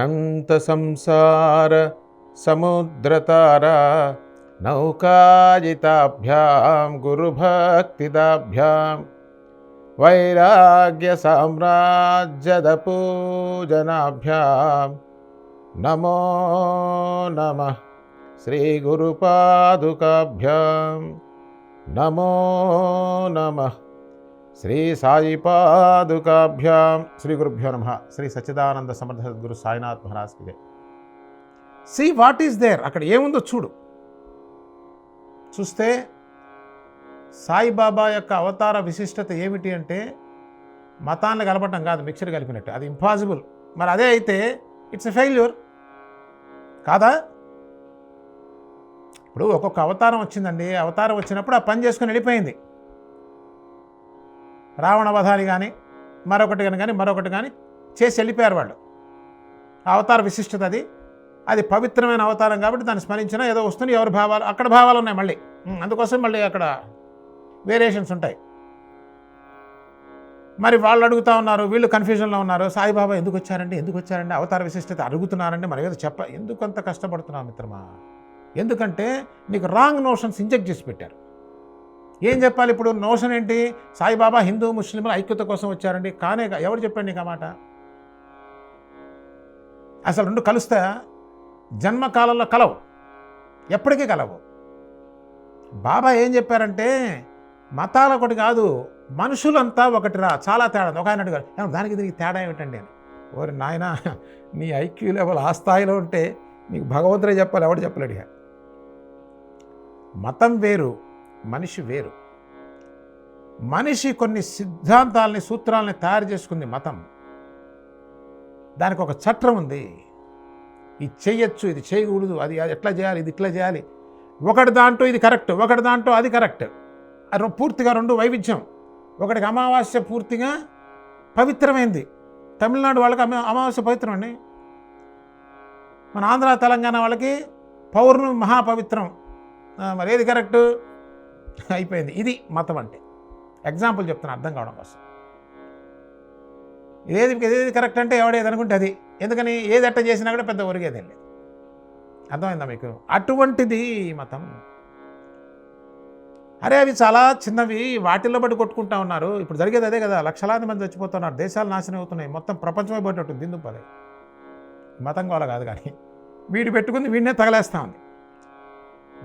अन्तसंसारसमुद्रतारानौकाजिताभ्यां गुरुभक्तिदाभ्यां वैराग्यसाम्राज्यदपूजनाभ्यां। नमो नमः श्रीगुरुपादुकाभ्यां। नमो नमः శ్రీ శ్రీ సాయి పాదుకాభ్యాం. శ్రీ గురుభ్యో నమ. శ్రీ సచ్చిదానంద సమర్థ సద్గురు సాయినాథ్ మహారాజ్కి జై. సి వాట్ ఈస్ దేర్ అక్కడ ఏముందో చూడు. చూస్తే సాయిబాబా యొక్క అవతార విశిష్టత ఏమిటి అంటే మతాన్ని కలపటం కాదు మిక్చర్ కలిపినట్టు. అది ఇంపాసిబుల్ మరి అదే అయితే ఇట్స్ ఎ ఫెయిల్యూర్ కాదా? ఇప్పుడు ఒక్కొక్క అవతారం వచ్చిందండి. అవతారం వచ్చినప్పుడు ఆ పని చేసుకుని వెళ్ళిపోయింది. రావణ వధాని కానీ మరొకటి కానీ కానీ మరొకటి కానీ చేసి వెళ్ళిపోయారు వాళ్ళు. అవతార విశిష్టత అది. అది పవిత్రమైన అవతారం కాబట్టి దాన్ని స్మరించినా ఏదో వస్తుంది ఎవరి భావాలు అక్కడ భావాలు ఉన్నాయి మళ్ళీ. అందుకోసం మళ్ళీ అక్కడ వేరియేషన్స్ ఉంటాయి. మరి వాళ్ళు అడుగుతా ఉన్నారు వీళ్ళు కన్ఫ్యూజన్లో ఉన్నారు సాయిబాబా ఎందుకు వచ్చారండి ఎందుకు వచ్చారండి అవతార విశిష్టత అడుగుతున్నారండి మరి ఏదో చెప్ప ఎందుకు అంత కష్టపడుతున్నావు మిత్రమా? ఎందుకంటే నీకు రాంగ్ నోషన్స్ ఇంజెక్ట్ చేసి పెట్టారు. ఏం చెప్పాలి ఇప్పుడు? నోషన్ ఏంటి? సాయిబాబా హిందూ ముస్లింల ఐక్యత కోసం వచ్చారండి. కానే ఎవరు చెప్పండి నీకు ఆ మాట? అసలు రెండు కలుస్తా జన్మకాలంలో కలవు. ఎప్పటికీ కలవు. బాబా ఏం చెప్పారంటే మతాల ఒకటి కాదు మనుషులంతా ఒకటిరా చాలా తేడా ఒక ఆయన అడిగారు దానికి దీనికి తేడా ఏమిటండి? అని. ఓరి నాయన నీ ఐక్యూ లెవెల్ ఆ స్థాయిలో ఉంటే నీకు భగవంతుడే చెప్పాలి ఎవడు చెప్పలేడు మతం వేరు మనిషి వేరు. మనిషి కొన్ని సిద్ధాంతాలని సూత్రాలని తయారు చేసుకుంది మతం. దానికి ఒక చట్టం ఉంది. ఇది చేయొచ్చు ఇది చేయకూడదు అది అది ఎట్లా చేయాలి ఇది ఇట్లా చేయాలి. ఒకటి దాంట్లో ఇది కరెక్ట్ ఒకటి దాంట్లో అది కరెక్ట్. అది పూర్తిగా రెండు వైవిధ్యం. ఒకటికి అమావాస్య పూర్తిగా పవిత్రమైంది. తమిళనాడు వాళ్ళకి అమా అమావాస్య పవిత్రం అండి. మన ఆంధ్ర తెలంగాణ వాళ్ళకి పౌర్ణమి మహాపవిత్రం. మరి ఏది కరెక్ట్? అయిపోయింది. ఇది మతం అంటే. ఎగ్జాంపుల్ చెప్తున్నా అర్థం కావడం కోసం. ఇదేది ఏది కరెక్ట్ అంటే ఎవడేది అనుకుంటే అది. ఎందుకని ఏది అట్ట చేసినా కూడా పెద్ద ఒరిగేదేం లేదు. అర్థమైందా మీకు? అటువంటిది ఈ మతం. అరే అవి చాలా చిన్నవి వాటిల్లో బట్టి కొట్టుకుంటా ఉన్నారు. ఇప్పుడు జరిగేది అదే కదా. లక్షలాది మంది చచ్చిపోతున్నారు. దేశాలు నాశనం అవుతున్నాయి. మొత్తం ప్రపంచమే పడినట్టు దిందుపదే మతం గోల కాదు కానీ. వీడు పెట్టుకుంది వీడినే తగలేస్తా ఉంది.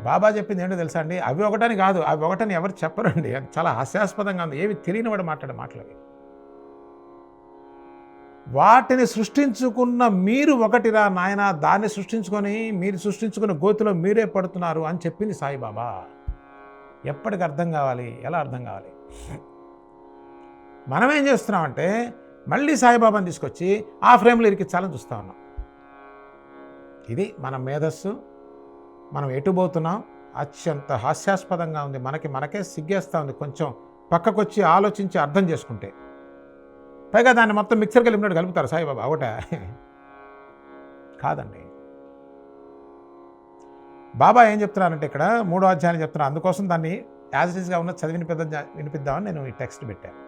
బాబా చెప్పింది ఏంటో తెలుసా అండి? అవి ఒకటని కాదు అవి ఒకటని ఎవరు చెప్పరండి. అది చాలా హాస్యాస్పదంగా ఉంది. ఏవి తెలియని వాడు మాట్లాడే మాటలు వాటిని సృష్టించుకున్న మీరు ఒకటిరా నాయన దాన్ని సృష్టించుకొని మీరు సృష్టించుకున్న గోతిలో మీరే పడుతున్నారు అని చెప్పింది సాయిబాబా. ఎప్పటికి అర్థం కావాలి? ఎలా అర్థం కావాలి? మనం ఏం చేస్తున్నామంటే మళ్ళీ సాయిబాబాని తీసుకొచ్చి ఆ ఫ్రేమ్లో ఇరికించాలని చూస్తూ ఉన్నాం. ఇది మన మేధస్సు మనం ఎటుపోతున్నాం అత్యంత హాస్యాస్పదంగా ఉంది. మనకి మనకే సిగ్గేస్తూ ఉంది. కొంచెం పక్కకొచ్చి ఆలోచించి అర్థం చేసుకుంటే. పైగా దాన్ని మొత్తం మిక్సర్ కలిపినట్టు కలుపుతారు సాయిబాబా. ఒకట కాదండి. బాబా ఏం చెప్తున్నారంటే ఇక్కడ? మూడో అధ్యాయం చెప్తున్నారు అందుకోసం దాన్ని యాజ్ ఉన్న చదివి వినిపిద్దాం వినిపిద్దామని నేను ఈ టెక్స్ట్ పెట్టాను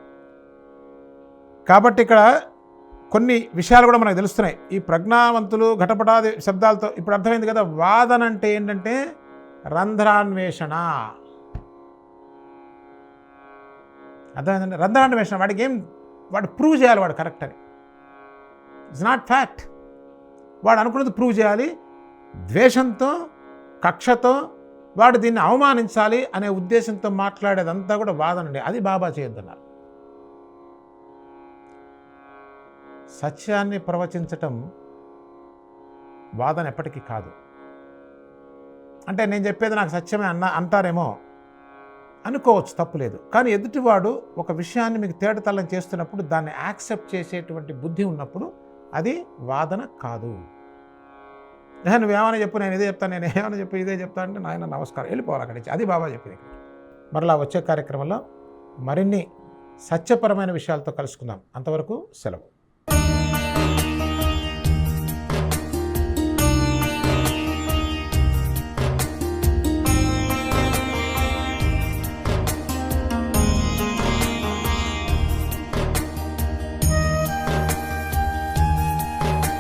కాబట్టి ఇక్కడ కొన్ని విషయాలు కూడా మనకు తెలుస్తున్నాయి. ఈ ప్రజ్ఞావంతులు ఘటపటాది శబ్దాలతో ఇప్పుడు అర్థమైంది కదా వాదన అంటే ఏంటంటే రంధ్రాన్వేషణ. అర్థమైందండి? రంధ్రాన్వేషణ వాడికి ఏం వాడు ప్రూవ్ చేయాలి వాడు కరెక్ట్ అని. ఇట్స్ నాట్ ఫ్యాక్ట్ వాడు అనుకున్నది ప్రూవ్ చేయాలి. ద్వేషంతో కక్షతో వాడు దీన్ని అవమానించాలి అనే ఉద్దేశంతో మాట్లాడేదంతా కూడా వాదనండి అది బాబా చేయొద్దన్నారు. సత్యాన్ని ప్రవచించటం వాదన ఎప్పటికీ కాదు. అంటే నేను చెప్పేది నాకు సత్యమే అన్న అంటారేమో అనుకోవచ్చు తప్పులేదు కానీ ఎదుటివాడు ఒక విషయాన్ని మీకు తేటతల్లం చేస్తున్నప్పుడు దాన్ని యాక్సెప్ట్ చేసేటువంటి బుద్ధి ఉన్నప్పుడు అది వాదన కాదు. "ఏ, నువ్వేమైనా చెప్పు నేను ఇదే చెప్తాను నేను ఏమైనా చెప్పు ఇదే చెప్తాను అంటే నాయన నమస్కారం వెళ్ళిపోవాలి అక్కడి నుంచి. అది బాబా చెప్పింది మరలా వచ్చే కార్యక్రమంలో మరిన్ని సత్యపరమైన విషయాలతో కలుసుకుందాం. అంతవరకు సెలవు.